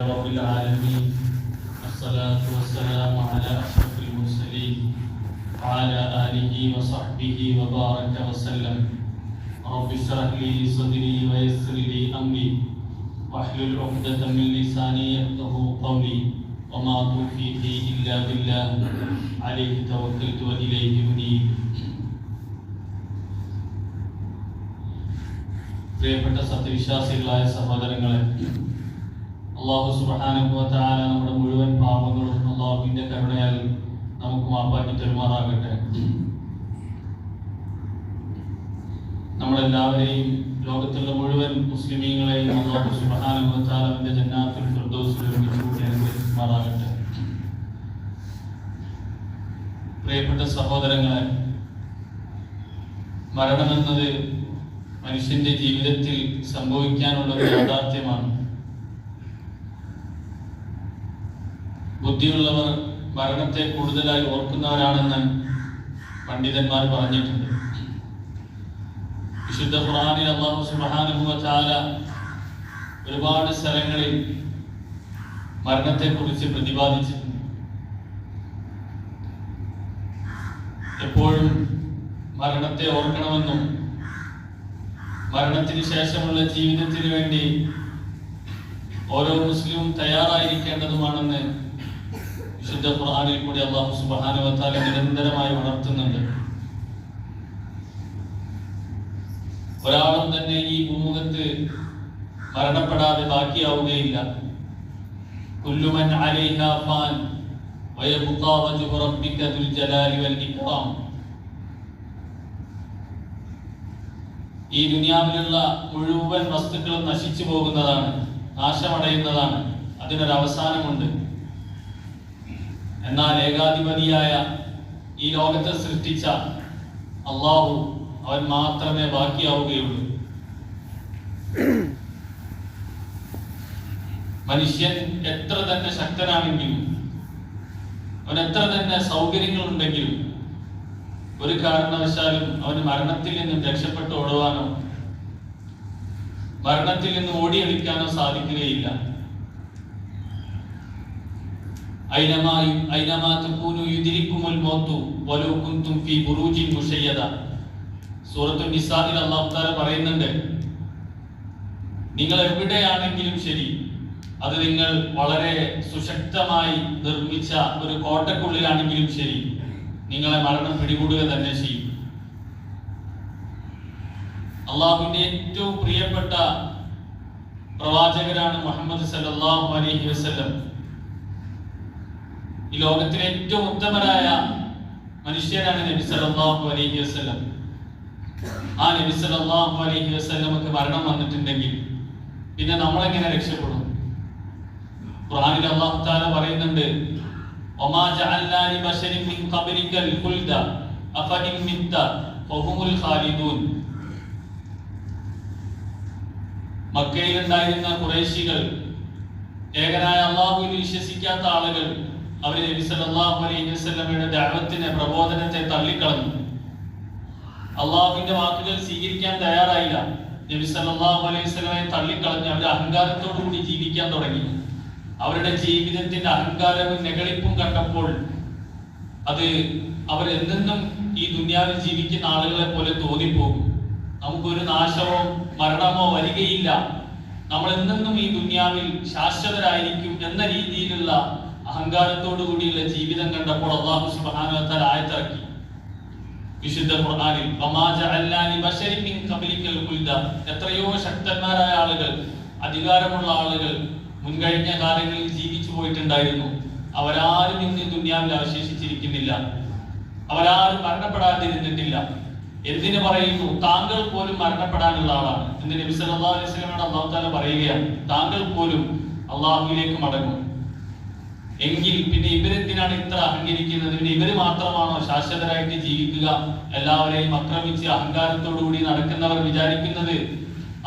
رب العالمين الصلاة والسلام على أشرف المرسلين وعلى آله وصحبه وبارك وسلم رب اشرح لي صدري ويسر لي أمري واحلل عقدة من لساني يفقه قولي وما توفيقي إلا بالله عليه توكلت وإليه أنيب പ്രിയപ്പെട്ട സത്യവിശ്വാസികളായ സഹോദരങ്ങളെ അള്ളാഹു സുബാനുഭവത്താല നമ്മുടെ മുഴുവൻ പാപങ്ങളും അള്ളാഹുവിന്റെ കരുണയാൽ നമുക്ക് മാപ്പാക്കി തെരുമാറാകട്ടെ. നമ്മളെല്ലാവരെയും ലോകത്തുള്ള മുഴുവൻ മുസ്ലിമീങ്ങളെയും അള്ളാഹു സുബാനുഭവത്താലവന്റെ ജന്നാത്തിൽ കൂട്ടി അനുഗ്രഹിക്കുമാറാകട്ടെ. പ്രിയപ്പെട്ട സഹോദരങ്ങളെ മരണമെന്നത് മനുഷ്യന്റെ ജീവിതത്തിൽ സംഭവിക്കാനുള്ള ഒരു യാഥാർത്ഥ്യമാണ്. ബുദ്ധിയുള്ളവർ മരണത്തെ കൂടുതലായി ഓർക്കുന്നവരാണെന്ന് പണ്ഡിതന്മാർ പറഞ്ഞിട്ടുണ്ട്. വിശുദ്ധ ഖുർആനിൽ അള്ളാഹു തആല ഒരുപാട് സ്ഥലങ്ങളിൽ മരണത്തെക്കുറിച്ച് പ്രതിപാദിച്ചിട്ടുണ്ട്. എപ്പോഴും മരണത്തെ ഓർക്കണമെന്നും മരണത്തിന് ശേഷമുള്ള ജീവിതത്തിന് വേണ്ടി ഓരോ മുസ്ലിം തയ്യാറായിരിക്കേണ്ടതുമാണെന്ന് വിശുദ്ധ ഖുർആാനിൽ കൂടി അള്ളാഹു തആല നിരന്തരമായി ഉണർത്തുന്നുണ്ട്. ഒരാളും തന്നെ ഈ ഭൂമുഖത്ത് മരണപ്പെടാതെ ബാക്കിയാവുകയില്ല. കുല്ലുമൻ ഫാൻ ജലാലി വൽ ഇക്റാം ഈ ദുനിയാവിലുള്ള മുഴുവൻ വസ്തുക്കളും നശിച്ചു പോകുന്നതാണ് നാശമടയുന്നതാണ്. അതിനൊരു അവസാനമുണ്ട് എന്നാൽ ഏകാധിപതിയായ ഈ ലോകത്തെ സൃഷ്ടിച്ച അള്ളാഹു അവൻ മാത്രമേ ബാക്കിയാവുകയുള്ളൂ. മനുഷ്യൻ എത്ര തന്നെ ശക്തനാണെങ്കിലും അവൻ എത്ര തന്നെ സൗകര്യങ്ങൾ ഉണ്ടെങ്കിലും ഒരു കാരണവശാലും അവന് മരണത്തിൽ നിന്നും രക്ഷപ്പെട്ട് ഓടുവാനോ മരണത്തിൽ നിന്ന് ഓടിയെടുക്കാനോ സാധിക്കുകയില്ല. ഐനമായി ഐനമാ തകൂനു യുദ്രിക്കുമുൽ മൗതു വലൗ കുൻതും ഫീ ബുറൂജിൻ മുശയ്യദ. സൂറത്തു നിസാഇൽ അല്ലാഹു തആല പറയുന്നുണ്ട് നിങ്ങൾ എവിടെയാണെങ്കിലും ശരി അത് നിങ്ങൾ വളരെ സുശക്തമായി നിർമ്മിച്ച ഒരു കോട്ടക്കുള്ളിലാണെങ്കിലും ശരി നിങ്ങളെ മരണം പിടികൂടുക തന്നെ ചെയ്യും. അള്ളാഹുവിന്റെ ഏറ്റവും പ്രിയപ്പെട്ട പ്രവാചകരാണ് മുഹമ്മദ് സല്ലല്ലാഹു അലൈഹി വസല്ലം. ഈ ലോകത്തിലെ ഏറ്റവും ഉത്തമരായ മനുഷ്യനാണ് നബി സല്ലല്ലാഹു അലൈഹി വസല്ലം. ആ നബി സല്ലല്ലാഹു അലൈഹി വസല്ലമക്ക് മരണം വന്നിട്ടുണ്ടെങ്കിൽ പിന്നെ നമ്മൾ എങ്ങനെ രക്ഷപ്പെടും? ഖുർആനിൽ അല്ലാഹു തആല പറയുന്നുണ്ട് ഒമാ ജഅൽനാ ലി ബശരിൻ മിൻ ഖബ്രിക്കൽ ഖുൽദ അഫഇൻ മിത്ത ഫഹുമുൽ ഖാലിദൂൻ. മക്കയിൽ ഉണ്ടായിരുന്ന ഖുറൈശികൾ ഏകനായ അള്ളാഹുവിൽ വിശ്വസിക്കാത്ത ആളുകൾ അവർ നബി സല്ലല്ലാഹു അലൈഹി വസല്ലമയുടെ ദഅവത്തിനെ പ്രബോധനത്തെ തള്ളിക്കളഞ്ഞു. അള്ളാഹുവിന്റെ വാക്കുകൾ സ്വീകരിക്കാൻ തയ്യാറായില്ല. നബി സല്ലല്ലാഹു അലൈഹി വസല്ലമയെ തള്ളിക്കളഞ്ഞ് അവർ അഹങ്കാരത്തോടു കൂടി ജീവിക്കാൻ തുടങ്ങി. അവരുടെ ജീവിതത്തിന്റെ അഹങ്കാരവും നെകളിപ്പും കണ്ടപ്പോൾ അത് അവർ എന്നെന്നും ഈ ദുനിയാവിൽ ജീവിക്കുന്ന ആളുകളെ പോലെ തോന്നിപ്പോകും. നമുക്കൊരു നാശമോ മരണമോ വരികയില്ല. നമ്മൾ എന്നെന്നും ഈ ദുനിയാവിൽ ശാശ്വതരായിരിക്കും എന്ന രീതിയിലുള്ള അഹങ്കാരത്തോടു കൂടിയുള്ള ജീവിതം കണ്ടപ്പോൾ അള്ളാഹു സുബ്ഹാനഹു ആയത്തിറക്കി. വിശുദ്ധ ഖുർആനിൽ എത്രയോ ശക്തന്മാരായ ആളുകൾ അധികാരമുള്ള ആളുകൾ മുൻകഴിഞ്ഞ കാലങ്ങളിൽ ജീവിച്ചു പോയിട്ടുണ്ടായിരുന്നു. അവരാരും ഇന്ന് ദുന്യാവിൽ അവശേഷിച്ചിരിക്കുന്നില്ല. അവരാരും മരണപ്പെടാതിരുന്നിട്ടില്ല. എന്തിനു പറയുന്നു? താങ്കൾ പോലും മരണപ്പെടാനുള്ള ആളാണ്. എന്ന് നബി സല്ലല്ലാഹു അലൈഹി വസല്ലം അള്ളാഹു തആല പറയുകയാണ്. താങ്കൾ പോലും അള്ളാഹുവിലേക്ക് മടങ്ങും. എങ്കിൽ പിന്നെ ഇവരെന്തിനാണ് ഇത്ര അഹങ്കരിക്കുന്നത്? പിന്നെ ഇവർ മാത്രമാണോ ശാശ്വതരായിട്ട് ജീവിക്കുക? എല്ലാവരെയും ആക്രമിച്ച് അഹങ്കാരത്തോടു കൂടി നടക്കുന്നവർ വിചാരിക്കുന്നത്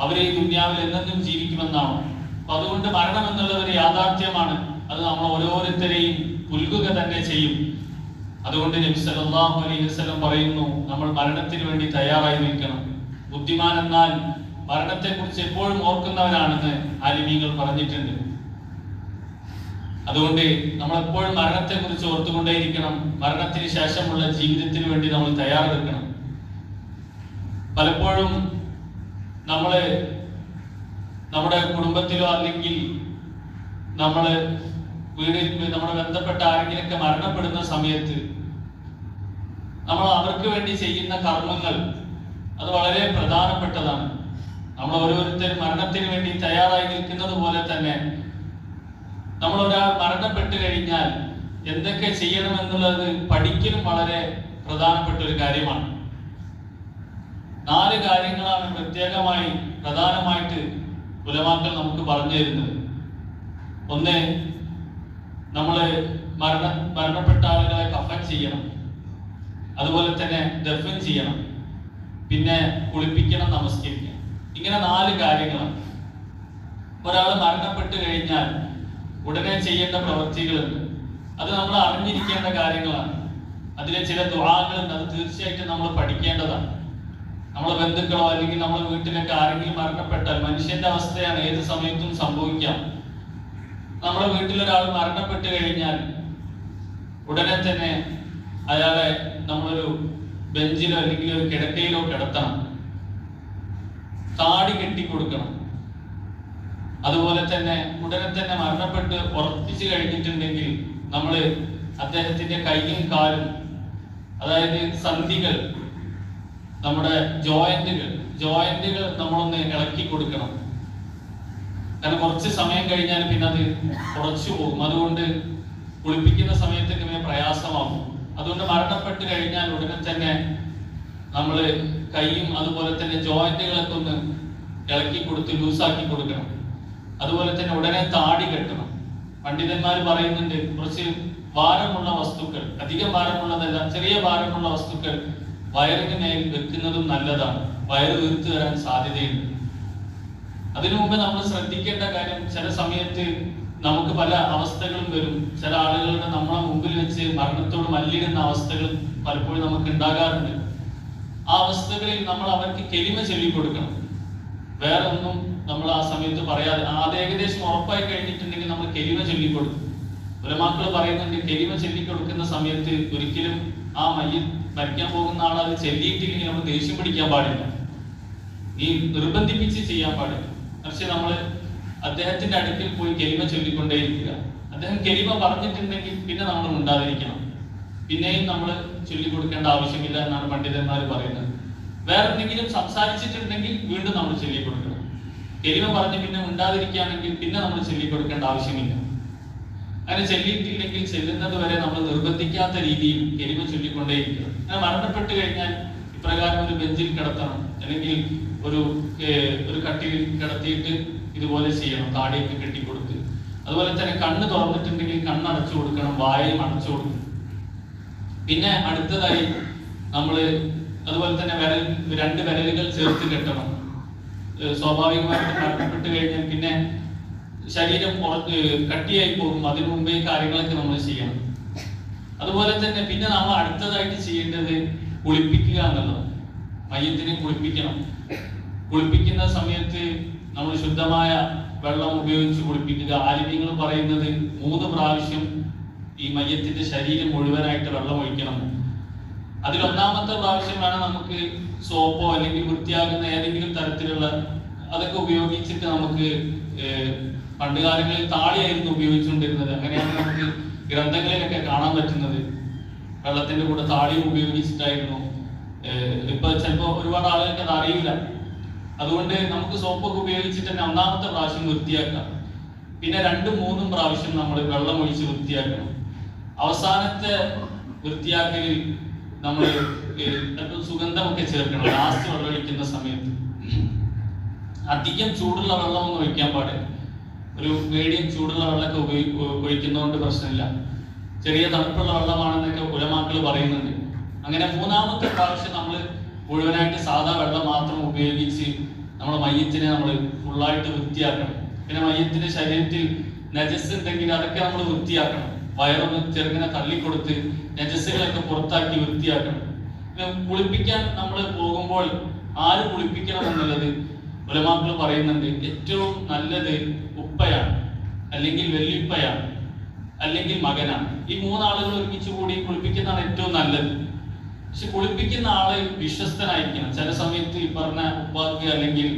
അവരെ ദുനിയാവിൽ എന്നെന്നും ജീവിക്കുമെന്നാണോ? അപ്പൊ അതുകൊണ്ട് മരണം എന്നുള്ളത് ഒരു യാഥാർത്ഥ്യമാണ്. അത് നമ്മൾ ഓരോരുത്തരെയും പുൽകുക തന്നെ ചെയ്യും. അതുകൊണ്ട് നബി സല്ലല്ലാഹു അലൈഹി വസല്ലം പറയുന്നു നമ്മൾ മരണത്തിന് വേണ്ടി തയ്യാറായി നിൽക്കണം. ബുദ്ധിമാൻ എന്നാൽ മരണത്തെ കുറിച്ച് എപ്പോഴും ഓർക്കുന്നവരാണെന്ന് ആലിമീങ്ങൾ പറഞ്ഞിട്ടുണ്ട്. അതുകൊണ്ട് നമ്മൾ എപ്പോഴും മരണത്തെ കുറിച്ച് ഓർത്തുകൊണ്ടേയിരിക്കണം. മരണത്തിന് ശേഷമുള്ള ജീവിതത്തിന് വേണ്ടി നമ്മൾ തയ്യാറെടുക്കണം. പലപ്പോഴും നമ്മൾ നമ്മുടെ കുടുംബത്തിലോ അല്ലെങ്കിൽ നമ്മൾ വീടിൽ നമ്മുടെ ബന്ധപ്പെട്ട ആരെങ്കിലൊക്കെ മരണപ്പെടുന്ന സമയത്ത് നമ്മൾ അവർക്ക് വേണ്ടി ചെയ്യുന്ന കർമ്മങ്ങൾ അത് വളരെ പ്രധാനപ്പെട്ടതാണ്. നമ്മൾ ഓരോരുത്തരും മരണത്തിന് വേണ്ടി തയ്യാറായി നിൽക്കുന്നത് പോലെ തന്നെ നമ്മൾ ഒരാൾ മരണപ്പെട്ട് കഴിഞ്ഞാൽ എന്തൊക്കെ ചെയ്യണം എന്നുള്ളത് പഠിക്കലും വളരെ പ്രധാനപ്പെട്ട ഒരു കാര്യമാണ്. നാല് കാര്യങ്ങളാണ് പ്രത്യേകമായി പ്രധാനമായിട്ട് ഉലമാക്കൾ നമുക്ക് പറഞ്ഞു തരുന്നത്. ഒന്ന് നമ്മൾ മരണ മരണപ്പെട്ട ആളുകളെ കഫൻ ചെയ്യണം. അതുപോലെ തന്നെ ദഫൻ ചെയ്യണം. പിന്നെ കുളിപ്പിക്കണം നമസ്കരിക്കണം. ഇങ്ങനെ നാല് കാര്യങ്ങളാണ്. ഒരാൾ മരണപ്പെട്ടു കഴിഞ്ഞാൽ ഉടനെ ചെയ്യേണ്ട പ്രവൃത്തികളുണ്ട്. അത് നമ്മൾ അറിഞ്ഞിരിക്കേണ്ട കാര്യങ്ങളാണ്. അതിലെ ചില ദുആകളുണ്ട്. അത് തീർച്ചയായിട്ടും നമ്മൾ പഠിക്കേണ്ടതാണ്. നമ്മളെ ബന്ധുക്കളോ അല്ലെങ്കിൽ നമ്മുടെ വീട്ടിലൊക്കെ ആരെങ്കിലും മരണപ്പെട്ടാൽ മനുഷ്യന്റെ അവസ്ഥയാണ് ഏത് സമയത്തും സംഭവിക്കാം. നമ്മുടെ വീട്ടിലൊരാൾ മരണപ്പെട്ട് കഴിഞ്ഞാൽ ഉടനെ തന്നെ അയാളെ നമ്മളൊരു ബെഞ്ചിലോ അല്ലെങ്കിൽ ഒരു കിടക്കയിലോ കിടത്തണം. താടി കെട്ടി കൊടുക്കണം അതുപോലെ തന്നെ ഉടനെ തന്നെ മരണപ്പെട്ട് ഉറപ്പിച്ചു കഴിഞ്ഞിട്ടുണ്ടെങ്കിൽ നമ്മൾ അദ്ദേഹത്തിന്റെ കൈയും കാലും അതായത് സന്ധികൾ നമ്മുടെ ജോയിന്റുകൾ ജോയിന്റുകൾ നമ്മളൊന്ന് ഇളക്കി കൊടുക്കണം. കാരണം കുറച്ച് സമയം കഴിഞ്ഞാൽ പിന്നെ അത് കുറച്ചു പോകും. അതുകൊണ്ട് കുളിപ്പിക്കുന്ന സമയത്തൊക്കെ ഇങ്ങനെ പ്രയാസമാകും. അതുകൊണ്ട് മരണപ്പെട്ട് കഴിഞ്ഞാൽ ഉടനെ തന്നെ നമ്മൾ കൈയും അതുപോലെ തന്നെ ജോയിന്റുകളൊക്കെ ഒന്ന് ഇളക്കി കൊടുത്ത് ലൂസാക്കി കൊടുക്കണം. അതുപോലെ തന്നെ ഉടനെ താടി കെട്ടണം. പണ്ഡിതന്മാർ പറയുന്നുണ്ട് കുറച്ച് ഭാരമുള്ള വസ്തുക്കൾ അധികം ഭാരമുള്ളതല്ല ചെറിയ ഭാരമുള്ള വസ്തുക്കൾ വയറിന് മേൽ വെക്കുന്നതും നല്ലതാണ്. വയറ് വീർത്തു വരാൻ സാധ്യതയുണ്ട്. അതിനു മുമ്പ് നമ്മൾ ശ്രദ്ധിക്കേണ്ട കാര്യം ചില സമയത്ത് നമുക്ക് പല അവസ്ഥകളും വരും. ചില ആളുകളുടെ നമ്മളെ മുമ്പിൽ വെച്ച് മരണത്തോട് മല്ലിടുന്ന അവസ്ഥകൾ പലപ്പോഴും നമുക്ക് ഉണ്ടാകാറുണ്ട്. ആ അവസ്ഥകളിൽ നമ്മൾ അവർക്ക് കെലിമ ചൊല്ലിക്കൊടുക്കണം. വേറെ ഒന്നും നമ്മൾ ആ സമയത്ത് പറയാതെ അത് ഏകദേശം ഉറപ്പായി കഴിഞ്ഞിട്ടുണ്ടെങ്കിൽ നമ്മൾ കെലിമ ചൊല്ലിക്കൊടുക്കും. ഉലമാക്കൾ പറയുന്നുണ്ട് കെലിമ ചൊല്ലിക്കൊടുക്കുന്ന സമയത്ത് ഒരിക്കലും ആ മയ്യ മരിക്കാൻ പോകുന്ന ആൾ അത് ചെല്ലിയിട്ടില്ലെങ്കിൽ നമ്മൾ ദേഷ്യം പിടിക്കാൻ പാടില്ല. നീ നിർബന്ധിപ്പിച്ച് ചെയ്യാൻ പാടില്ല. പക്ഷെ നമ്മൾ അദ്ദേഹത്തിന്റെ അടുക്കൽ പോയി കെലിമ ചൊല്ലിക്കൊണ്ടേയിരിക്കുക. അദ്ദേഹം കെലിമ പറഞ്ഞിട്ടുണ്ടെങ്കിൽ പിന്നെ നമ്മൾ ഉണ്ടാതിരിക്കണം പിന്നെയും നമ്മൾ ചൊല്ലിക്കൊടുക്കേണ്ട ആവശ്യമില്ല എന്നാണ് പണ്ഡിതന്മാർ പറയുന്നത്. വേറെ എന്തെങ്കിലും സംസാരിച്ചിട്ടുണ്ടെങ്കിൽ വീണ്ടും നമ്മൾ ചൊല്ലിക്കൊടുക്കണം. കെലിമ പറഞ്ഞ് പിന്നെ ഉണ്ടാതിരിക്കുകയാണെങ്കിൽ പിന്നെ നമ്മൾ ചൊല്ലിക്കൊടുക്കേണ്ട ആവശ്യമില്ല. അങ്ങനെ ചെല്ലിയിട്ടില്ലെങ്കിൽ ചെല്ലുന്നത് വരെ നമ്മൾ നിർബന്ധിക്കാത്ത രീതിയിൽ എരിമ ചൊല്ലിക്കൊണ്ടേയിരിക്കണം. അങ്ങനെ മരണപ്പെട്ട് കഴിഞ്ഞാൽ ഇപ്രകാരം ഒരു ബെഞ്ചിൽ കിടത്തണം. അല്ലെങ്കിൽ ഒരു ഒരു കട്ടിൽ കിടത്തിയിട്ട് ഇതുപോലെ ചെയ്യണം താടിയൊക്കെ കെട്ടിക്കൊടുത്ത്. അതുപോലെ തന്നെ കണ്ണ് തുറന്നിട്ടുണ്ടെങ്കിൽ കണ്ണ് അടച്ചു കൊടുക്കണം വായയും അടച്ചു കൊടുക്കണം. പിന്നെ അടുത്തതായി നമ്മൾ അതുപോലെ തന്നെ വിരൽ രണ്ട് വിരലുകൾ ചേർത്ത് കെട്ടണം. സ്വാഭാവികമായിട്ട് മരണപ്പെട്ട് കഴിഞ്ഞാൽ പിന്നെ ശരീരം കട്ടിയായി പോകും. അതിനു മുമ്പേ കാര്യങ്ങളൊക്കെ നമ്മൾ ചെയ്യണം. അതുപോലെ തന്നെ പിന്നെ നമ്മൾ അടുത്തതായിട്ട് ചെയ്യേണ്ടത് കുളിപ്പിക്കുക എന്നുള്ളതാണ് മയ്യത്തിനെ കുളിപ്പിക്കണം. കുളിപ്പിക്കുന്ന സമയത്ത് നമ്മൾ ശുദ്ധമായ വെള്ളം ഉപയോഗിച്ച് കുളിപ്പിക്കുക. ആലിമ്യങ്ങൾ പറയുന്നത് മൂന്ന് പ്രാവശ്യം ഈ മയ്യത്തിന്റെ ശരീരം മുഴുവനായിട്ട് വെള്ളം ഒഴിക്കണം. അതിൽ ഒന്നാമത്തെ പ്രാവശ്യമാണ് നമുക്ക് സോപ്പോ അല്ലെങ്കിൽ വൃത്തിയാകുന്ന ഏതെങ്കിലും തരത്തിലുള്ള അതൊക്കെ ഉപയോഗിച്ചിട്ട് നമുക്ക് പണ്ട് കാലങ്ങളിൽ താളിയായിരുന്നു ഉപയോഗിച്ചുകൊണ്ടിരുന്നത്. അങ്ങനെയാണ് നമുക്ക് ഗ്രന്ഥങ്ങളിലൊക്കെ കാണാൻ പറ്റുന്നത്. വെള്ളത്തിന്റെ കൂടെ താളിയും ഉപയോഗിച്ചിട്ടായിരുന്നു. ഇപ്പൊ ചിലപ്പോ ഒരുപാട് ആളുകൾക്ക് അത് അറിയില്ല. അതുകൊണ്ട് നമുക്ക് സോപ്പൊക്കെ ഉപയോഗിച്ചിട്ട് തന്നെ ഒന്നാമത്തെ പ്രാവശ്യം വൃത്തിയാക്കാം. പിന്നെ രണ്ടും മൂന്നും പ്രാവശ്യം നമ്മൾ വെള്ളം ഒഴിച്ച് വൃത്തിയാക്കണം. അവസാനത്തെ വൃത്തിയാക്കലിൽ നമ്മൾ സുഗന്ധമൊക്കെ ചേർക്കണം. ലാസ്റ്റ് വെള്ളം ഒഴിക്കുന്ന സമയത്ത്. അധികം ചൂടുള്ള വെള്ളമൊന്നും ഒഴിക്കാൻ പാടില്ല. ഒരു മീഡിയം ചൂടുള്ള വെള്ളമൊക്കെ ഉപയോഗി ഒഴിക്കുന്നതുകൊണ്ട് പ്രശ്നമില്ല. ചെറിയ തണുപ്പുള്ള വെള്ളമാണെന്നൊക്കെ ഉലമാക്കൾ പറയുന്നുണ്ട്. അങ്ങനെ മൂന്നാമത്തെ പ്രാവശ്യം നമ്മൾ മുഴുവനായിട്ട് സാധാ വെള്ളം മാത്രം ഉപയോഗിച്ച് നമ്മുടെ മയ്യത്തിനെ നമ്മൾ ഫുള്ളായിട്ട് വൃത്തിയാക്കണം. പിന്നെ മയ്യത്തിന്റെ ശരീരത്തിൽ നജസ് ഉണ്ടെങ്കിൽ അതൊക്കെ നമ്മൾ വൃത്തിയാക്കണം. വയറൊന്ന് ചെറുങ്ങനെ തള്ളിക്കൊടുത്ത് നജസ്സുകളൊക്കെ പുറത്താക്കി വൃത്തിയാക്കണം. കുളിപ്പിക്കാൻ നമ്മൾ പോകുമ്പോൾ ആര് കുളിപ്പിക്കണം എന്നുള്ളത് ഉലമാക്കൾ പറയുന്നുണ്ട്. ഏറ്റവും നല്ലത് ഉപ്പയാണ് അല്ലെങ്കിൽ വെല്ലിപ്പയാണ് അല്ലെങ്കിൽ മകനാണ്. ഈ മൂന്നാളുകൾ ഒരുമിച്ച് കൂടി കുളിപ്പിക്കുന്നതാണ് ഏറ്റവും നല്ലത്. പക്ഷെ കുളിപ്പിക്കുന്ന ആൾ വിശ്വസ്തനായിരിക്കണം. ചില സമയത്ത് ഈ പറഞ്ഞ ഉപ്പാക്ക് അല്ലെങ്കിൽ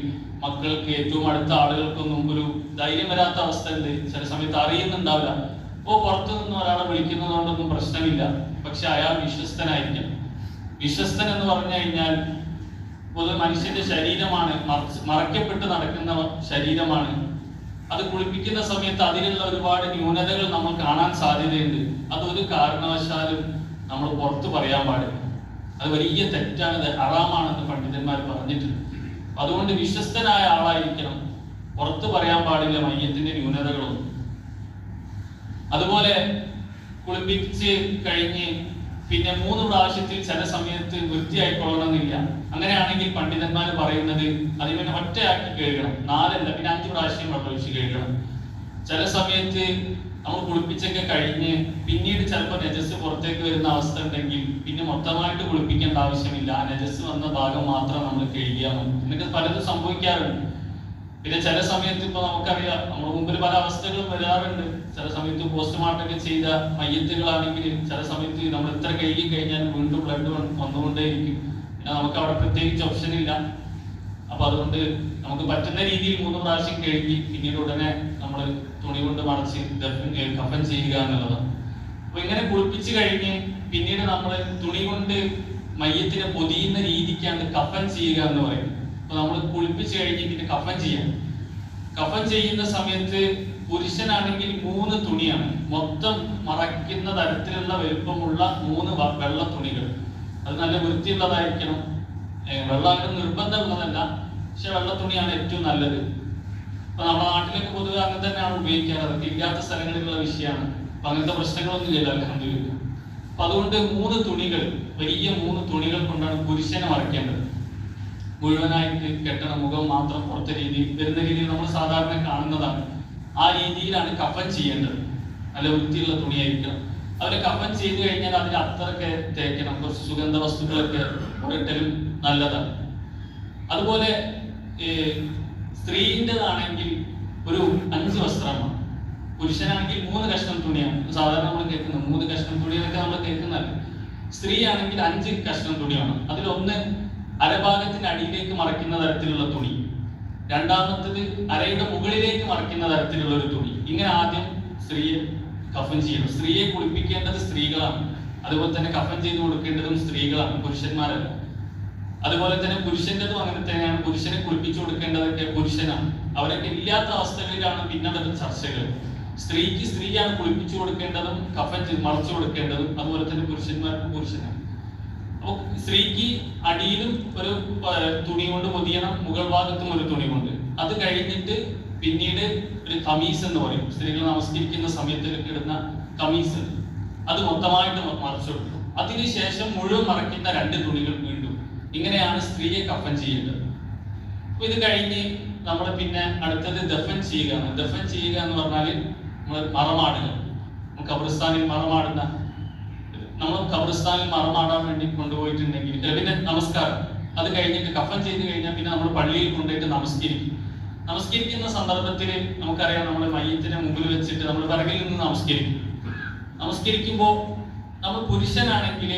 മക്കൾക്ക് ഏറ്റവും അടുത്ത ആളുകൾക്കൊന്നും ഒരു ധൈര്യം വരാത്ത അവസ്ഥ ഉണ്ട്. ചില സമയത്ത് അറിയുന്നുണ്ടാവില്ല. ഓ പുറത്തു നിന്ന് ഒരാളെ വിളിക്കുന്നതുകൊണ്ടൊന്നും പ്രശ്നമില്ല. പക്ഷെ അയാൾ വിശ്വസ്തനായിരിക്കണം. വിശ്വസ്തൻ എന്ന് പറഞ്ഞു കഴിഞ്ഞാൽ പൊതു മനുഷ്യന്റെ ശരീരമാണ് മറക്കപ്പെട്ട് നടക്കുന്ന ശരീരമാണ്. അത് കുളിപ്പിക്കുന്ന സമയത്ത് അതിലുള്ള ഒരുപാട് ന്യൂനതകൾ നമ്മൾ കാണാൻ സാധ്യതയുണ്ട്. അതൊരു കാരണവശാലും നമ്മൾ പുറത്തു പറയാൻ പാടില്ല. അത് വലിയ തെറ്റാണ് അറാമാണെന്ന് പണ്ഡിതന്മാർ പറഞ്ഞിട്ടുണ്ട്. അതുകൊണ്ട് വിശ്വസ്തനായ ആളായിരിക്കണം. പുറത്തു പറയാൻ പാടില്ല മയ്യത്തിന്റെ ന്യൂനതകളൊന്നും. അതുപോലെ കുളിപ്പിച്ച് കഴിഞ്ഞ് പിന്നെ മൂന്ന് പ്രാവശ്യത്തിൽ ചില സമയത്ത് വൃത്തിയായിക്കൊള്ളണമെന്നില്ല. അങ്ങനെയാണെങ്കിൽ പണ്ഡിതന്മാർ പറയുന്നത് അതിനെ ഒറ്റയാക്കി കഴുകണം നാലല്ല പിന്നെ അഞ്ച് പ്രാവശ്യം വെള്ളമൊഴിച്ച് കഴുകണം ചില സമയത്ത് നമ്മൾ കുളിപ്പിച്ചൊക്കെ കഴിഞ്ഞ് പിന്നീട് ചിലപ്പോൾ നജസ് പുറത്തേക്ക് വരുന്ന അവസ്ഥ ഉണ്ടെങ്കിൽ പിന്നെ മൊത്തമായിട്ട് കുളിപ്പിക്കേണ്ട ആവശ്യമില്ല. നജസ് വന്ന ഭാഗം മാത്രം നമ്മൾ കഴുകിയാൽ മതി എന്നൊക്കെ പലതും സംഭവിക്കാറുണ്ട്. പിന്നെ ചില സമയത്ത് ഇപ്പൊ നമുക്കറിയാം നമ്മുടെ മുമ്പിൽ പല അവസ്ഥകളും വരാറുണ്ട്. ചില സമയത്ത് പോസ്റ്റ്മോർട്ടം ഒക്കെ ചെയ്ത മയ്യത്തുകളാണെങ്കിൽ ചില സമയത്ത് നമ്മൾ എത്ര കഴുകി കഴിഞ്ഞാൽ വീണ്ടും ബ്ലഡ് വന്നുകൊണ്ടേയിരിക്കും. പിന്നെ നമുക്ക് അവിടെ പ്രത്യേകിച്ച് ഓപ്ഷൻ ഇല്ല. അപ്പൊ അതുകൊണ്ട് നമുക്ക് പറ്റുന്ന രീതിയിൽ മൂന്ന് പ്രാവശ്യം കഴുകി പിന്നീട് ഉടനെ നമ്മൾ തുണി കൊണ്ട് മറച്ച് കഫൻ ചെയ്യുക എന്നുള്ളതാണ് അപ്പൊ ഇങ്ങനെ കുളിപ്പിച്ച് കഴിഞ്ഞ് പിന്നീട് നമ്മൾ തുണി കൊണ്ട് മയ്യത്തിനെ പൊതിയുന്ന രീതിക്കാണ് കഫൻ ചെയ്യുക എന്ന് പറയും അപ്പൊ നമ്മൾ കുളിപ്പിച്ച് കഴിഞ്ഞ് പിന്നെ കഫൻ ചെയ്യാം. കഫൻ ചെയ്യുന്ന സമയത്ത് പുരുഷനാണെങ്കിൽ മൂന്ന് തുണിയാണ്. മൊത്തം മറയ്ക്കുന്ന തരത്തിലുള്ള വലുപ്പമുള്ള മൂന്ന് വെള്ള തുണികൾ അത് നല്ല വൃത്തിയുള്ളതായിരിക്കണം. വെള്ളം നിർബന്ധമുള്ളതല്ല. പക്ഷെ വെള്ള തുണിയാണ് ഏറ്റവും നല്ലത്. അപ്പൊ നമ്മുടെ നാട്ടിലൊക്കെ പൊതുവെ അങ്ങനെ തന്നെയാണ് ഉപയോഗിക്കാറ്. അതൊക്കെ ഇല്ലാത്ത സ്ഥലങ്ങളിലുള്ള വിഷയമാണ്. അപ്പൊ അങ്ങനത്തെ പ്രശ്നങ്ങളൊന്നും ഇല്ല അലഹമില്ല അപ്പൊ അതുകൊണ്ട് മൂന്ന് തുണികൾ വലിയ മൂന്ന് തുണികൾ കൊണ്ടാണ് പുരുഷനെ മറയ്ക്കേണ്ടത്. മുഴുവനായിട്ട് കെട്ടണ മുഖം മാത്രം പുറത്തെ രീതിയിൽ വരുന്ന രീതിയിൽ നമ്മൾ സാധാരണ കാണുന്നതാണ്. ആ രീതിയിലാണ് കഫൻ ചെയ്യേണ്ടത്. നല്ല വൃത്തിയുള്ള തുണിയായിരിക്കണം. അവരെ കഫൻ ചെയ്ത് കഴിഞ്ഞാൽ അതിന് അത്രയൊക്കെ തേക്കണം. കുറച്ച് സുഗന്ധ വസ്തുക്കളൊക്കെ പുരട്ടലും നല്ലതാണ്. അതുപോലെ സ്ത്രീന്റെതാണെങ്കിൽ ഒരു അഞ്ച് വസ്ത്രമാണ്. പുരുഷനാണെങ്കിൽ മൂന്ന് കഷ്ണം തുണിയാണ്. സാധാരണ നമ്മൾ കേൾക്കുന്നത്. മൂന്ന് കഷ്ണം തുണിയൊക്കെ നമ്മൾ കേൾക്കുന്നതല്ല? സ്ത്രീ ആണെങ്കിൽ അഞ്ച് കഷ്ണം തുണിയാണ്. അതിലൊന്ന് അരഭാഗത്തിന്റെ അടിയിലേക്ക് മറയ്ക്കുന്ന തരത്തിലുള്ള തുണി. രണ്ടാമത്തത് അരയുടെ മുകളിലേക്ക് മറയ്ക്കുന്ന തരത്തിലുള്ള ഒരു തുണി. ഇങ്ങനെ ആദ്യം സ്ത്രീയെ കഫൻ ചെയ്യണം. സ്ത്രീയെ കുളിപ്പിക്കേണ്ടത് സ്ത്രീകളാണ്. അതുപോലെ തന്നെ കഫൻ ചെയ്ത് കൊടുക്കേണ്ടതും സ്ത്രീകളാണ് പുരുഷന്മാരല്ല. അതുപോലെ തന്നെ പുരുഷന്റെതും അങ്ങനെ തന്നെയാണ്. പുരുഷനെ കുളിപ്പിച്ചു കൊടുക്കേണ്ടതൊക്കെ പുരുഷനാണ്. അവരൊക്കെ ഇല്ലാത്ത അവസ്ഥകളിലാണ് പിന്നെ അതൊക്കെ ചർച്ചകൾ. സ്ത്രീക്ക് സ്ത്രീയാണ് കുളിപ്പിച്ചു കൊടുക്കേണ്ടതും കഫൻ മറച്ചു കൊടുക്കേണ്ടതും അതുപോലെ തന്നെ പുരുഷന്മാർക്ക് പുരുഷനാണ്. സ്ത്രീക്ക് അടിയിലും ഒരു തുണി കൊണ്ട് പൊതിയണം മുകൾ ഭാഗത്തും ഒരു തുണി കൊണ്ട് അത് കഴിഞ്ഞിട്ട് പിന്നീട് ഒരു കമീസ് എന്ന് പറയും. സ്ത്രീകൾ നമസ്കരിക്കുന്ന സമയത്ത് ഇടുന്ന കമീസ്. അത് മൊത്തമായിട്ട് മറച്ചു കൊടുക്കും. അതിനുശേഷം മുഴുവൻ മറയ്ക്കുന്ന രണ്ട് തുണികൾ വീണ്ടും. ഇങ്ങനെയാണ് സ്ത്രീയെ കഫൻ ചെയ്യേണ്ടത്. അപ്പൊ ഇത് കഴിഞ്ഞ് നമ്മൾ പിന്നെ അടുത്തത് ദഫൻ ചെയ്യുക ദഫൻ ചെയ്യുക എന്ന് പറഞ്ഞാൽ നമ്മൾ മറമാടുക. നമ്മൾ ഖബറിസ്ഥാനിൽ മറമാടുന്ന നമ്മൾ ഖബറിസ്ഥാനിൽ മറമാടാൻ വേണ്ടി കൊണ്ടുപോയിട്ടുണ്ടെങ്കിൽ പിന്നെ നമസ്കാരം. അത് കഴിഞ്ഞിട്ട് കഫൻ ചെയ്ത് കഴിഞ്ഞാൽ പിന്നെ നമ്മൾ പള്ളിയിൽ കൊണ്ടുപോയിട്ട് നമസ്കരിക്കും. നമസ്കരിക്കുന്ന സന്ദർഭത്തിൽ നമുക്കറിയാം നമ്മൾ മയ്യത്തിനെ മുമ്പിൽ വെച്ചിട്ട് നമ്മൾ പിറകിൽ നിന്ന് നമസ്കരിക്കും. നമസ്കരിക്കുമ്പോൾ നമ്മൾ പുരുഷനാണെങ്കിൽ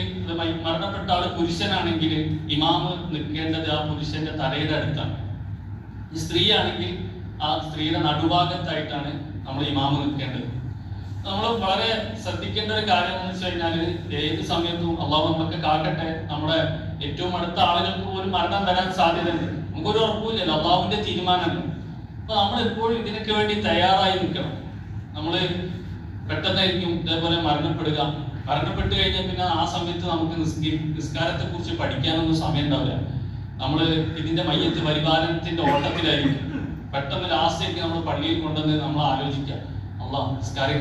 മരണപ്പെട്ട ആൾ പുരുഷനാണെങ്കിൽ ഇമാമ് നിൽക്കേണ്ടത് ആ പുരുഷന്റെ തലയുടെ അടുത്താണ്. സ്ത്രീയാണെങ്കിൽ ആ സ്ത്രീയുടെ നടുഭാഗത്തായിട്ടാണ് നമ്മൾ ഇമാമ് നിൽക്കേണ്ടത്. നമ്മൾ വളരെ ശ്രദ്ധിക്കേണ്ട ഒരു കാര്യം എന്ന് വെച്ച് കഴിഞ്ഞാൽ ഏത് സമയത്തും അള്ളാഹു നമുക്ക് കാക്കട്ടെ. നമ്മുടെ ഏറ്റവും അടുത്ത ആളുകൾക്ക് പോലും മരണം വരാൻ സാധ്യതയുണ്ട്. നമുക്കൊരു ഉറപ്പില്ലല്ലോ അള്ളാഹുവിന്റെ തീരുമാനമാണ് അപ്പൊ നമ്മൾ എപ്പോഴും ഇതിനൊക്കെ വേണ്ടി തയ്യാറായി നിൽക്കണം. നമ്മൾ പെട്ടെന്നായിരിക്കും ഇതേപോലെ മരണപ്പെടുക. മരണപ്പെട്ട് കഴിഞ്ഞാൽ പിന്നെ ആ സമയത്ത് നമുക്ക് നിസ്കരി നിസ്കാരത്തെ കുറിച്ച് പഠിക്കാനൊന്നും സമയം ഉണ്ടാവില്ല നമ്മൾ ഇതിന്റെ മയ്യത്ത് പരിപാലനത്തിന്റെ ഓട്ടത്തിലായിരിക്കും. പെട്ടെന്ന് ലാസ്റ്റേക്ക് നമ്മൾ പള്ളിയിൽ കൊണ്ടുവന്ന് നമ്മൾ ആലോചിക്കുക അള്ളാഹ് നിസ്കാരം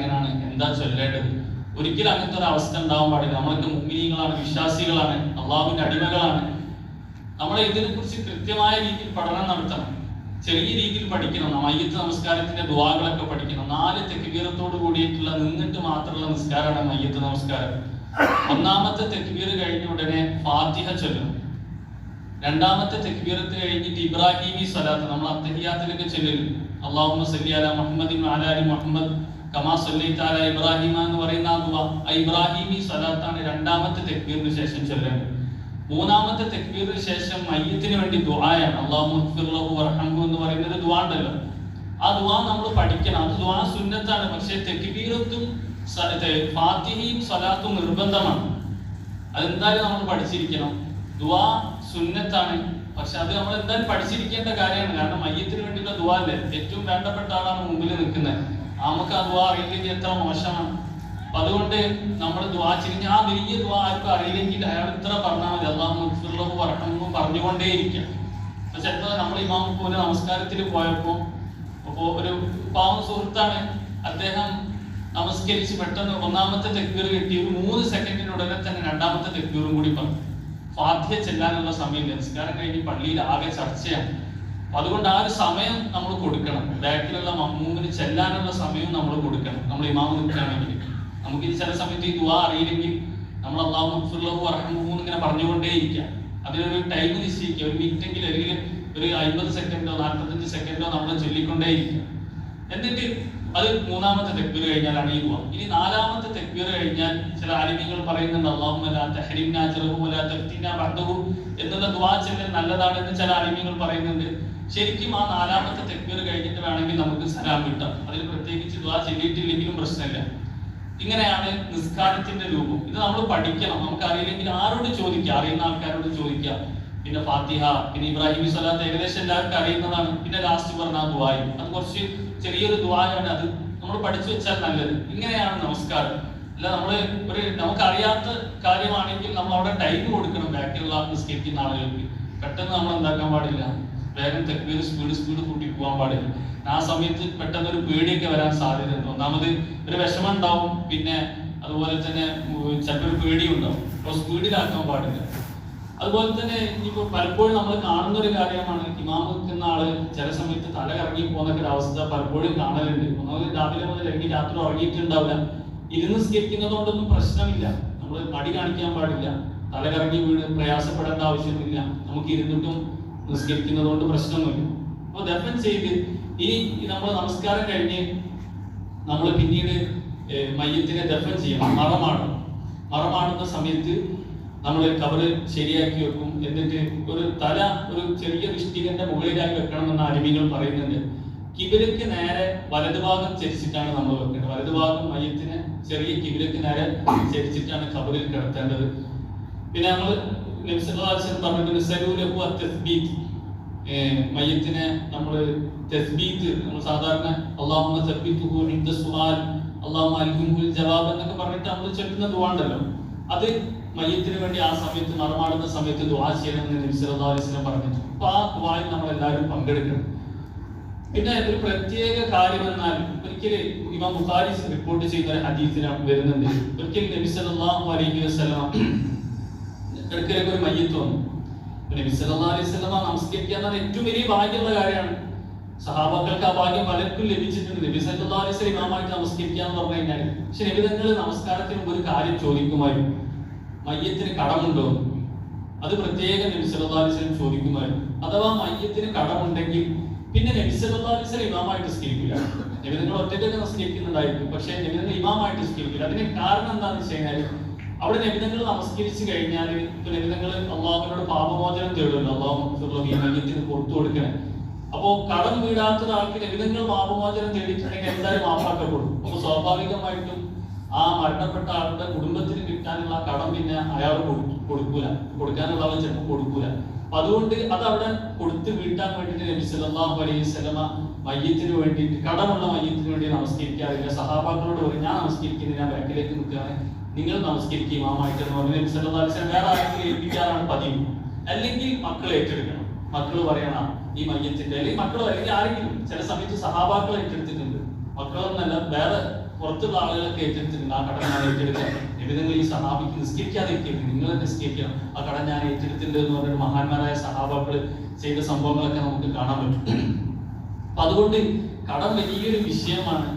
എന്താ ചൊല്ലേണ്ടത്? ഒരിക്കലും അങ്ങനത്തെ ഒരു അവസ്ഥ ഉണ്ടാവാൻ പാടില്ല. നമ്മളൊക്കെ മുഗ്നീകളാണ് വിശ്വാസികളാണ് അള്ളാഹുവിന്റെ അടിമകളാണ്. നമ്മൾ ഇതിനെക്കുറിച്ച് കൃത്യമായ രീതിയിൽ പഠനം നടത്തണം. ചെറിയ രീതിയിൽ പഠിക്കണം. മയ്യത്ത് നമസ്കാരത്തിന്റെ ദുവാകളൊക്കെ പഠിക്കണം. നാല് തെക്കുബീറത്തോട് കൂടിയിട്ടുള്ള നിന്നിട്ട് മാത്രമുള്ള നിസ്കാരമാണ് മയ്യത്ത് നമസ്കാരം. ഒന്നാമത്തെ തെക്കുബീർ കഴിഞ്ഞ ഉടനെ ഫാത്തിഹ ചൊല്ലണം രണ്ടാമത്തെ തക്ബീറത്ത് കഴിഞ്ഞിട്ട് ഇബ്രാഹിമി സ്വലാത്ത് നമ്മൾ അത്തഹിയാത്തിലൊക്കെ ചൊല്ലലും അള്ളാഹുമ്മ അലാ മുഹമ്മദിൻ ആലാലി മുഹമ്മദ് കമാ സല്ലിത്താല ഇബ്രാഹിമ എന്ന് പറയുന്ന ആ ആ ഇബ്രാഹിമി സ്വലാത്താണ് രണ്ടാമത്തെ തെക്ബീറിന് ശേഷം ചെല്ലേണ്ടത്. മൂന്നാമത്തെ തെക്ബീറിന് ശേഷം മയ്യത്തിന് വേണ്ടി ദുആയാണ്. അള്ളാഹു വർഹംഹു എന്ന് പറയുന്നത് ദുആ ഉണ്ടല്ലോ. ആ ദുആ നമ്മൾ പഠിക്കണം. അത് ദുആ സുന്നത്താണ്. പക്ഷേ തെക്ബീറത്തും ഫാത്തിഹിയും സ്വലാത്തും നിർബന്ധമാണ്. അതെന്തായാലും നമ്മൾ പഠിച്ചിരിക്കണം. ദുആ സുന്നത്താണ്. പക്ഷെ അത് നമ്മൾ എന്തായാലും പഠിച്ചിരിക്കേണ്ട കാര്യമാണ്. കാരണം മയ്യത്തിന് വേണ്ടിയുള്ള ദുവാ അല്ലേ? ഏറ്റവും വേണ്ടപ്പെട്ട ആളാണ് മുമ്പിൽ നിൽക്കുന്നത്. നമുക്ക് ആ ദുവാ അറിയില്ലെങ്കിൽ എത്ര മോശമാണ്. അപ്പൊ അതുകൊണ്ട് നമ്മൾ ദുവാ ചിരിഞ്ഞ ആ വലിയ ദുവാ ആർക്കും അറിയില്ലെങ്കിൽ അയാൾ ഇത്ര പറഞ്ഞാൽ മതി. അള്ളാഹു എന്ന് പറഞ്ഞുകൊണ്ടേ പറഞ്ഞുകൊണ്ടേയിരിക്കാം. അപ്പൊ ചിലപ്പോൾ നമ്മൾ ഇമാം പോലെ നമസ്കാരത്തിൽ പോയപ്പോ അപ്പോ ഒരു പാവം സുഹൃത്താണ്. അദ്ദേഹം നമസ്കരിച്ച് പെട്ടെന്ന് ഒന്നാമത്തെ തെക്കീർ കിട്ടി. ഒരു മൂന്ന് സെക്കൻഡിനുടനെ തന്നെ രണ്ടാമത്തെ തെക്കീറും കൂടി പറഞ്ഞു. ഫാത്തിഹ ചെല്ലാനുള്ള സമയം നിസ്കാരം കഴിഞ്ഞ് പള്ളിയിൽ ആകെ ചർച്ചയാണ്. അതുകൊണ്ട് ആ ഒരു സമയം നമ്മൾ കൊടുക്കണം. ബാക്കിലുള്ള മമ്മൂമിന് ചെല്ലാനുള്ള സമയം നമ്മൾ കൊടുക്കണം. നമ്മൾ ഇമാമ നിൽക്കുകയാണെങ്കിൽ. നമുക്ക് ചില സമയത്ത് ഈ ദുവാ അറിയില്ലെങ്കിൽ നമ്മൾ അള്ളാഹു വർഹംഹു ഇങ്ങനെ പറഞ്ഞുകൊണ്ടേയിരിക്കാം അതിനൊരു ടൈം നിശ്ചയിക്കുക. ഒരു മിനിറ്റെങ്കിൽ അല്ലെങ്കിൽ ഒരു അമ്പത് സെക്കൻഡോ നാൽപ്പത്തഞ്ച് സെക്കൻഡോ നമ്മൾ ചൊല്ലിക്കൊണ്ടേയിരിക്കുക. എന്നിട്ട് അത് മൂന്നാമത്തെ തെക്ബീർ കഴിഞ്ഞാലാണ് ഈ ദുആ ഇനി നാലാമത്തെ തെക്ബീർ കഴിഞ്ഞാൽ ചില ആലിമ്യങ്ങൾ പറയുന്നുണ്ട് അല്ലാഹുമ്മ ലാ തഹ്രിംനാ അജ്റഹു തഫ്തിനാ ബഅദഹു എന്നുള്ള ദുആ ചെല്ലൽ നല്ലതാണെന്ന് ചില ആലിമ്യങ്ങൾ പറയുന്നുണ്ട്. ശരിക്കും ആ നാലാമത്തെ തെക്ബീർ കഴിഞ്ഞിട്ട് വേണമെങ്കിൽ നമുക്ക് സലാം കിട്ടാം. അതിൽ പ്രത്യേകിച്ച് ദുആ ചൊല്ലിയിട്ടില്ലെങ്കിലും പ്രശ്നമില്ല. ഇങ്ങനെയാണ് നിസ്കാരത്തിന്റെ രൂപം. ഇത് നമ്മൾ പഠിക്കണം. നമുക്ക് അറിയില്ലെങ്കിൽ ആരോട് ചോദിക്കുക അറിയുന്ന ആൾക്കാരോട് ചോദിക്കാം. പിന്നെ ഫാത്തിഹ പിന്നെ ഇബ്രാഹിം സ്വലാത്ത് ഏകദേശം എല്ലാവർക്കും അറിയുന്നതാണ്. പിന്നെ ലാസ്റ്റ് പറഞ്ഞ ദുആയും. അത് കുറച്ച് ചെറിയൊരു ദ്വാരാണ് അത്. നമ്മൾ പഠിച്ചു വെച്ചാൽ നല്ലത്. ഇങ്ങനെയാണ് നമസ്കാരം. അല്ല നമ്മൾ ഒരു നമുക്ക് അറിയാത്ത കാര്യമാണെങ്കിൽ നമ്മൾ അവിടെ ടൈം കൊടുക്കണം ബാക്കിയുള്ള നിസ്കരിക്കുന്ന ആളുകൾക്ക്. പെട്ടെന്ന് നമ്മൾ എന്താക്കാൻ പാടില്ല. വേഗം തെക്കുവീർ സ്പീഡ് സ്പീഡ് കൂട്ടി പോകാൻ പാടില്ല. ആ സമയത്ത് പെട്ടെന്ന് ഒരു പേടിയൊക്കെ വരാൻ സാധ്യതയുണ്ട്. ഒന്നാമത് ഒരു വിഷമം ഉണ്ടാവും. പിന്നെ അതുപോലെ തന്നെ ചിലപ്പോൾ ഒരു പേടിയും ഉണ്ടാവും അപ്പോൾ സ്പീഡിലാക്കാൻ പാടില്ല. അതുപോലെ തന്നെ ഇനിയിപ്പോൾ പലപ്പോഴും നമ്മൾ കാണുന്ന ഒരു കാര്യമാണ് ഇമാം നിൽക്കുന്ന ആൾ ചില സമയത്ത് തല കറങ്ങി പോകുന്ന ഒരു അവസ്ഥ പലപ്പോഴും കാണലുണ്ട് ഒന്നാമത് രാവിലെ മുതൽ അല്ലെങ്കിൽ രാത്രി ഉറങ്ങിയിട്ടുണ്ടാവില്ല. ഇരുന്ന് സ്കരിക്കുന്നത് കൊണ്ടൊന്നും പ്രശ്നമില്ല. നമ്മൾ മടി കാണിക്കാൻ പാടില്ല. തല കറങ്ങി വീണ് പ്രയാസപ്പെടേണ്ട ആവശ്യമില്ല. നമുക്ക് ഇരുന്നിട്ടും നിസ്കരിക്കുന്നത് കൊണ്ട് പ്രശ്നമൊന്നുമില്ല. അപ്പോൾ ദഫൻ ചെയ്ത് ഈ നമ്മൾ നമസ്കാരം കഴിഞ്ഞ് നമ്മൾ പിന്നീട് മയ്യത്തിനെ ദഫൻ ചെയ്യണം. മറമാണ് മറമാടുന്ന സമയത്ത് നമ്മൾ കവറ് ശരിയാക്കി വെക്കും. എന്നിട്ട് ഒരു തല ഒരു ചെറിയ ഇഷ്ടികന്റെ മുകളിലായി വെക്കണം എന്ന അരുമികൾ പറയുന്നുണ്ട്. കിബിലക്ക് നേരെ വലതുഭാഗം ചരിച്ചിട്ടാണ് നമ്മൾ വെക്കേണ്ടത്. വലതുഭാഗം മയത്തിന് ചെറിയ കിബിലക്ക് നേരെ ചരിച്ചിട്ടാണ് കബറിൽ കിടത്തേണ്ടത്. പിന്നെ നമ്മൾ നബ്സല്ലാസ്ലം പറഞ്ഞിട്ടുണ്ട് സരൂലഹു തസ്ബീത്ത് മയ്യത്തിനെ നമ്മൾ തസ്ബീത്ത് നമ്മൾ സാധാരണ അള്ളാഹുമ്മ തസ്ബീത്തുഹു ഇൻദ സുആൽ അള്ളാഹുമ്മ അൽഹിമുൽ ജവാബ് എന്നൊക്കെ പറഞ്ഞിട്ട് നമ്മൾ ചൊല്ലുന്ന ദുആ അത് മയ്യത്തിന് വേണ്ടി ആ സമയത്ത് മറമാടുന്ന സമയത്ത് ദുആ ചെയ്യണമെന്ന് നബി സല്ലല്ലാഹു അലൈഹി വസല്ലം ആ നമ്മൾ എല്ലാവരും പങ്കെടുക്കണം. പിന്നെ ഒരു പ്രത്യേക കാര്യം എന്നാൽ ഒരിക്കൽ ഇമാം ബുഖാരി റിപ്പോർട്ട് ചെയ്ത ഒരു ഹദീസിലാണ് വരുന്നുണ്ട്. ഒരിക്കൽ നബി സല്ലല്ലാഹു അലൈഹി വസല്ലം ഇടയ്ക്കിടയ്ക്ക് ഒരു മയ്യത്ത് വന്നു. നബി അലൈഹി വസല്ലം നമസ്കരിക്കുക എന്നത് ഏറ്റവും വലിയ ഭാഗ്യമുള്ള കാര്യമാണ്. സഹാബാക്കൾക്ക് ആ ഭാഗ്യം പലർക്കും ലഭിച്ചിട്ടുണ്ട്. നബി സല്ലല്ലാഹു അലൈഹി വസല്ലം ഇമാമായിട്ട് നമസ്കരിക്കുക എന്ന് പറഞ്ഞു കഴിഞ്ഞാൽ പക്ഷെ നബി തങ്ങൾ നമസ്കാരത്തിന് ഒരു കാര്യം ചോദിക്കുമായിരുന്നു. മയ്യത്തിന് കടമുണ്ടോ. അത് പ്രത്യേക നബി സല്ലല്ലാഹു അലൈഹി വസല്ലം ചോദിക്കുമായിരുന്നു. അഥവാ മയ്യത്തിന് കടമുണ്ടെങ്കിൽ പിന്നെ നബി സല്ലല്ലാഹു അലൈഹി വസല്ലം ഇമാമായിട്ട് നബി നിങ്ങൾ ഒറ്റയ്ക്കൊക്കെ നിസ്കരിക്കുന്നുണ്ടായിരിക്കും. പക്ഷേ നബി നിങ്ങൾ ഇമാമായിട്ട് സ്കീപ്പില്ല അതിന് കാരണം എന്താണെന്ന് വെച്ച് കഴിഞ്ഞാൽ അവിടെ നബിതങ്ങൾ നമസ്കരിച്ചു കഴിഞ്ഞാൽ ഇപ്പൊ നബിതങ്ങൾ അള്ളാഹുവിനോട് പാപമോചനം തേടുമല്ലോ അള്ളാഹു കൊടുത്തു കൊടുക്കണേ. അപ്പോ കടം വീടാത്ത ആൾക്ക് നബിതങ്ങൾ പാപമോചനം തേടിയിട്ടുണ്ടെങ്കിൽ എന്തായാലും മാപ്പാക്കപ്പെടും അപ്പൊ സ്വാഭാവികമായിട്ടും ആ മരണപ്പെട്ട ആളുടെ കുടുംബത്തിന് കിട്ടാനുള്ള കടം പിന്നെ അയാൾ കൊടു- കൊടുക്കൂല. കൊടുക്കാനുള്ള അവൻ ചിലപ്പോൾ കൊടുക്കൂല. അതുകൊണ്ട് അത് അവിടെ കൊടുത്ത് വീട്ടാൻ വേണ്ടിയിട്ട് നബി സല്ലല്ലാഹു അലൈഹി വസല്ലമ മയ്യത്തിന് വേണ്ടിയിട്ട് കടമുള്ള മയ്യത്തിന് വേണ്ടി നമസ്കരിക്കാറില്ല. സഹാബാക്കളോട് പറയും ഞാൻ നമസ്കരിക്കുന്നത് ഞാൻ ബാക്കിലേക്ക് നിൽക്കുകയാണ്. നിങ്ങൾ നമസ്കരിക്കുകയും ഇമാമായിട്ട് എന്ന് പറഞ്ഞു നബി സല്ലല്ലാഹു അലൈഹി സ്വലം വേറെ ആരെങ്കിലും ഏൽപ്പിക്കാറാണ് പതിവ്. അല്ലെങ്കിൽ മക്കൾ ഏറ്റെടുക്കണം. മക്കൾ പറയണം ഈ മയ്യത്തിന്റെ അല്ലെങ്കിൽ മക്കൾ അല്ലെങ്കിൽ ആരെങ്കിലും. ചില സമയത്ത് സഹാബാക്കൾ ഏറ്റെടുത്തിട്ടുണ്ട്. മക്കളൊന്നല്ല വേറെ പുറത്തുള്ള ആളുകളൊക്കെ ഏറ്റെടുത്തിട്ടുണ്ട് ആ കടം ഞാൻ ഏറ്റെടുക്കാം നിങ്ങൾ ഈ സഹാബിക്ക് നിസ്കരിക്കാതിരിക്കരുത് നിങ്ങൾ നിസ്കരിക്കണം. ആ കടം ഞാൻ ഏറ്റെടുത്തിട്ടുണ്ട് എന്ന് പറഞ്ഞൊരു മഹാന്മാരായ സഹാബാക്കൾ ചെയ്ത സംഭവങ്ങളൊക്കെ നമുക്ക് കാണാൻ പറ്റും. അപ്പൊ അതുകൊണ്ട് കടം വലിയൊരു വിഷയമാണ്.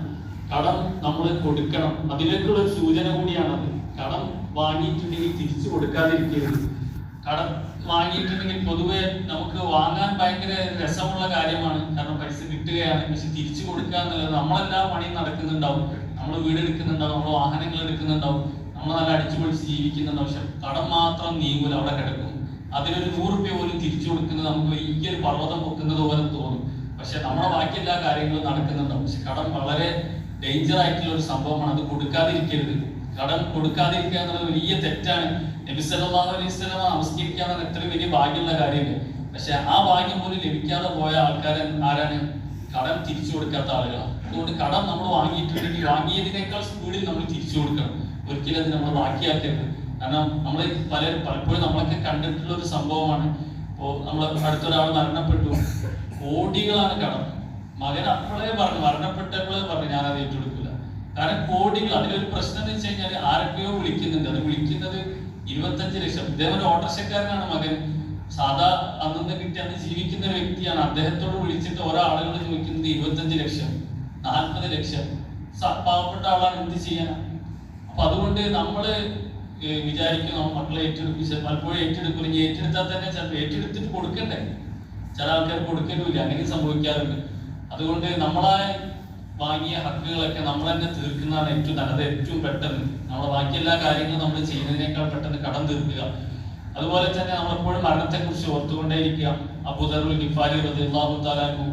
കടം നമ്മൾ കൊടുക്കണം. അതിലേക്കുള്ള ഒരു സൂചന കൂടിയാണ് അത്. കടം വാങ്ങിയിട്ടുണ്ടെങ്കിൽ തിരിച്ചു കൊടുക്കാതിരിക്കരുത്. കടം വാങ്ങിയിട്ടുണ്ടെങ്കിൽ പൊതുവെ നമുക്ക് വാങ്ങാൻ ഭയങ്കര രസമുള്ള കാര്യമാണ്. കാരണം പൈസ കിട്ടുകയാണ്. പക്ഷെ തിരിച്ചു കൊടുക്കുക എന്നുള്ളത് നമ്മളെല്ലാ പണിയും നടക്കുന്നുണ്ടാവും. നമ്മൾ വീട് എടുക്കുന്നുണ്ടാവും നമ്മൾ വാഹനങ്ങൾ എടുക്കുന്നുണ്ടാവും നമ്മൾ നല്ല അടിച്ചുപൊളിച്ച് ജീവിക്കുന്നുണ്ടാവും. പക്ഷെ കടം മാത്രം നീങ്ങൂല അവിടെ കിടക്കും. അതിനൊരു നൂറ് രൂപ പോലും തിരിച്ചു കൊടുക്കുന്നത് നമുക്ക് വലിയൊരു പർവതം പൊക്കുന്നത് പോലെ തോന്നും. പക്ഷെ നമ്മുടെ ബാക്കി എല്ലാ കാര്യങ്ങളും നടക്കുന്നുണ്ടാവും. പക്ഷെ കടം വളരെ ഡേഞ്ചർ ആയിട്ടുള്ള ഒരു സംഭവമാണ്. അത് കൊടുക്കാതിരിക്കരുത്. കടം കൊടുക്കാതിരിക്കുക എന്നുള്ളത് വലിയ തെറ്റാണ്. നബി സല്ലല്ലാഹു അലൈഹി നമസ്കരിക്കുക എന്നത് എത്ര വലിയ ഭാഗ്യമുള്ള കാര്യമല്ലേ. പക്ഷെ ആ ഭാഗ്യം പോലും ലഭിക്കാതെ പോയ ആൾക്കാർ ആരാണ്? കടം തിരിച്ചു കൊടുക്കാത്ത ആളുകളാണ്. അതുകൊണ്ട് കടം നമ്മൾ വാങ്ങിയിട്ടുണ്ടെങ്കിൽ വാങ്ങിയതിനേക്കാൾ സ്പീഡിൽ നമ്മൾ തിരിച്ചു കൊടുക്കണം. ഒരിക്കലും അത് നമ്മൾ ബാക്കിയാക്കരുത്. കാരണം നമ്മൾ പല പലപ്പോഴും നമ്മളൊക്കെ കണ്ടിട്ടുള്ള ഒരു സംഭവമാണ്. ഇപ്പോൾ നമ്മൾ അടുത്തൊരാൾ മരണപ്പെട്ടു. കോടികളാണ് കടം. മകൻ അപ്പോഴേ പറഞ്ഞു മരണപ്പെട്ടപ്പോഴേ പറഞ്ഞു ഞാൻ അത് ഏറ്റെടുക്കില്ല കാരണം കോടികൾ. അതിലൊരു പ്രശ്നം എന്ന് വെച്ച് കഴിഞ്ഞാൽ ആരൊക്കെയോ വിളിക്കുന്നുണ്ട്. അത് വിളിക്കുന്നത് ഇരുപത്തഞ്ച് ലക്ഷം. ഇദ്ദേഹം ഒരു ഓട്ടർഷക്കാരനാണ് മകൻ. സാധാ അന്നു കിട്ടി അന്ന് ജീവിക്കുന്ന ഒരു വ്യക്തിയാണ്. അദ്ദേഹത്തോട് വിളിച്ചിട്ട് ഓരോ ആളുകൾ ചോദിക്കുന്നത് ഇരുപത്തഞ്ച് ലക്ഷം. നാൽപ്പത് ലക്ഷം. പാവപ്പെട്ട ആളാണ് എന്ത് ചെയ്യാൻ അപ്പൊ അതുകൊണ്ട് നമ്മൾ വിചാരിക്കുന്നു മക്കളെ ഏറ്റെടുപ്പിച്ച് പലപ്പോഴും ഏറ്റെടുക്കും. ഇനി ഏറ്റെടുത്താൽ തന്നെ ചിലപ്പോൾ ഏറ്റെടുത്തിട്ട് കൊടുക്കണ്ടേ? ചില ആൾക്കാർ കൊടുക്കലുമില്ല. അങ്ങനെ സംഭവിക്കാറുണ്ട്. അതുകൊണ്ട് നമ്മളായി വാങ്ങിയ ഹക്കുകളൊക്കെ നമ്മൾ തന്നെ തീർക്കുന്നതാണ് ഏറ്റവും നല്ലത് ഏറ്റവും പെട്ടെന്ന്. നമ്മളെ ബാക്കി എല്ലാ കാര്യങ്ങളും നമ്മൾ ചെയ്യുന്നതിനേക്കാൾ പെട്ടെന്ന് കടം തീർക്കുക. അതുപോലെ തന്നെ നമ്മളെപ്പോഴും മരണത്തെക്കുറിച്ച് ഓർത്തുകൊണ്ടേയിരിക്കുക. അബൂദർ റളിയല്ലാഹു തആല അൻഹു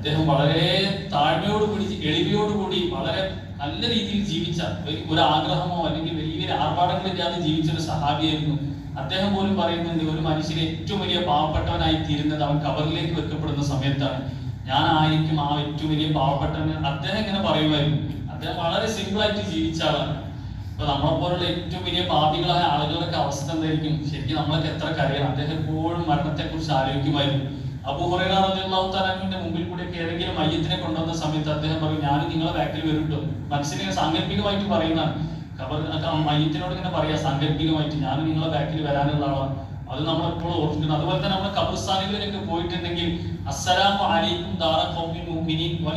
അദ്ദേഹം വളരെ താഴ്മയോട് കൂടി എളിമയോട് കൂടി വളരെ നല്ല രീതിയിൽ ജീവിച്ച ഒരു- ആഗ്രഹമോ അല്ലെങ്കിൽ വലിയ ആർഭാടങ്ങളില്ലാതെ ജീവിച്ച ഒരു സഹാബിയായിരുന്നു. അദ്ദേഹം പോലും പറയുന്നുണ്ട് ഒരു മനുഷ്യനെ ഏറ്റവും വലിയ പാവപ്പെട്ടവനായി തീരുന്നത് അവൻ കവറിലേക്ക് വെക്കപ്പെടുന്ന സമയത്താണ്. ഞാൻ ആയിരിക്കും ആ ഏറ്റവും വലിയ പാവപ്പെട്ടവൻ. അദ്ദേഹം ഇങ്ങനെ പറയുമായിരുന്നു. അദ്ദേഹം വളരെ സിമ്പിൾ ആയിട്ട് ജീവിച്ച ആളാണ്. ഇപ്പൊ നമ്മളെ പോലുള്ള ഏറ്റവും വലിയ പാപികളായ ആളുകളുടെ അവസ്ഥ എന്തായിരിക്കും? ശരിക്കും നമ്മളൊക്കെ എത്ര കരയാണ്. അദ്ദേഹം എപ്പോഴും മരണത്തെക്കുറിച്ച് ആലോചിക്കുമായിരുന്നു. അബൂഹുറൈറിന്റെ മുമ്പിൽ കൂടി ഏതെങ്കിലും മയ്യത്തിനെ കൊണ്ടുവന്ന സമയത്ത് അദ്ദേഹം പറയും ഞാൻ നിങ്ങളെ ബാക്കിൽ വരുട്ടോ മനസ്സിനെ സാങ്കല്പികമായിട്ട് പറയുന്നതാണ്. ഖബർ മയ്യത്തിനോട് ഇങ്ങനെ പറയാ സാങ്കല്പികമായിട്ട് ഞാൻ നിങ്ങളെ ബാക്കിൽ വരാനുള്ള ആളാണ് അത് നമ്മൾ എപ്പോഴും ഓർക്കണം അതുപോലെ തന്നെ നമ്മൾ ഖബർസ്ഥാനുകളിലൊക്കെ പോയിട്ടുണ്ടെങ്കിൽ അസ്സലാമു അലൈക്കും ദാറ ഖൗമിൻ മുഅ്മിനീൻ വ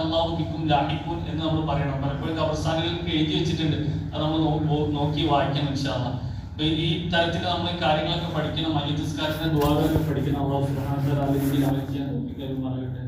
അല്ലാഹു ബിക്കും ലാഹിഖൂൻ എന്ന് നമ്മൾ പറയണം. പലപ്പോഴും ഖബർസ്ഥാനുകളിൽ എഴുതി വെച്ചിട്ടുണ്ട്. അത് നമ്മൾ നോക്കി വായിക്കണം ഇൻഷാ അല്ലാഹ്. ഈ തരത്തിൽ നമ്മൾ കാര്യങ്ങളൊക്കെ പഠിക്കണം മയ്യത്തിസ്കാരത്തിന്റെ ദ്വാരമൊക്കെ പഠിക്കണം അള്ളാഹു സുബ്ഹാനഹു തആല ഇതിൽ അവർക്ക് ഞാൻ തോന്നിക്കലും പറയട്ടെ